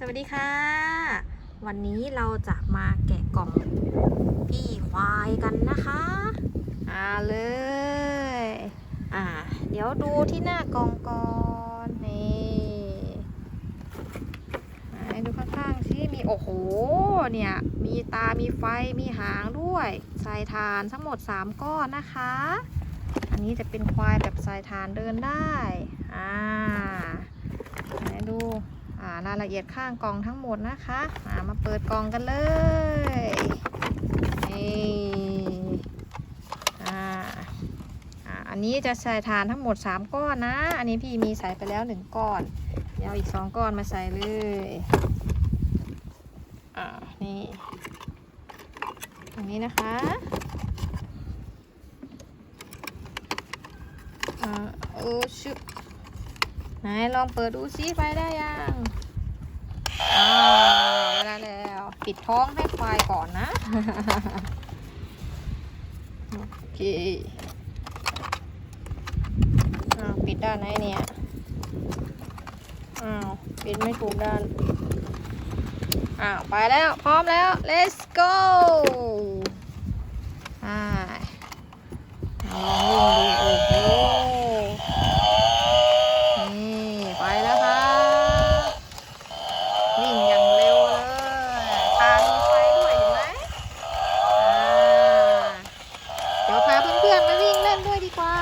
สวัสดีค่ะ วันนี้เราจะมาแกะกล่องพี่ควายกันนะคะอ่าเลย อ่า เดี๋ยวดูที่หน้ากล่องก่อนนี่ดูข้างๆสิมีโอ้โหเนี่ยมีตา มีไฟ มีหางด้วยสายทานทั้งหมด 3 ก้อนนะคะ อันนี้จะเป็นควายแบบสายทานเดินได้ อ่า ไหนดู อ่า รายละเอียดข้างกล่องทั้งหมดนะคะามาเปิดกล่องกันเลยนี่อ่าอ่าอันนี้จะใส่ฐานทั้งหมด 3 ก้อนนะ อันนี้พี่มีใส่ไปแล้ว 1 ก้อน เดี๋ยวอาอีก 2 ก้อนมาใส่เลยอ่านี่ตรงนี้นะคะอ่าโอ้ชุไหนลองเปิดดูซิไปได้ยัง อ่าได้แล้ว ปิดท้องให้ควายก่อนนะ โอเคอ้าวปิดด้านไหนเนี่ยอ้าวปิดไม่ถูกด้านอ้าวไปแล้ว พร้อมแล้ว let's go อ่าลองวิ่งดูโอ้โห นี่ไปแล้วครับวิ่งอย่างเร็วเลยตามีไฟด้วยเห็นไหมอ่า เดี๋ยวพาเพื่อนๆมาวิ่งเล่นด้วยดีกว่า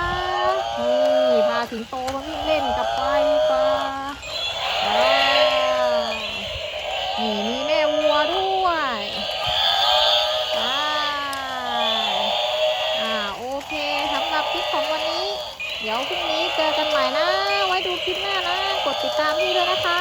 นี่พาสิงโตมาวิ่งเล่นกับไฟดีกว่านี่มีแม่วัวด้วยอ่าโอเคสำหรับคลิปของวันนี้ เดี๋ยวพรุ่งนี้เจอกันใหม่นะ ไว้ดูคลิปหน้านะ กดติดตามพี่ด้วยนะคะ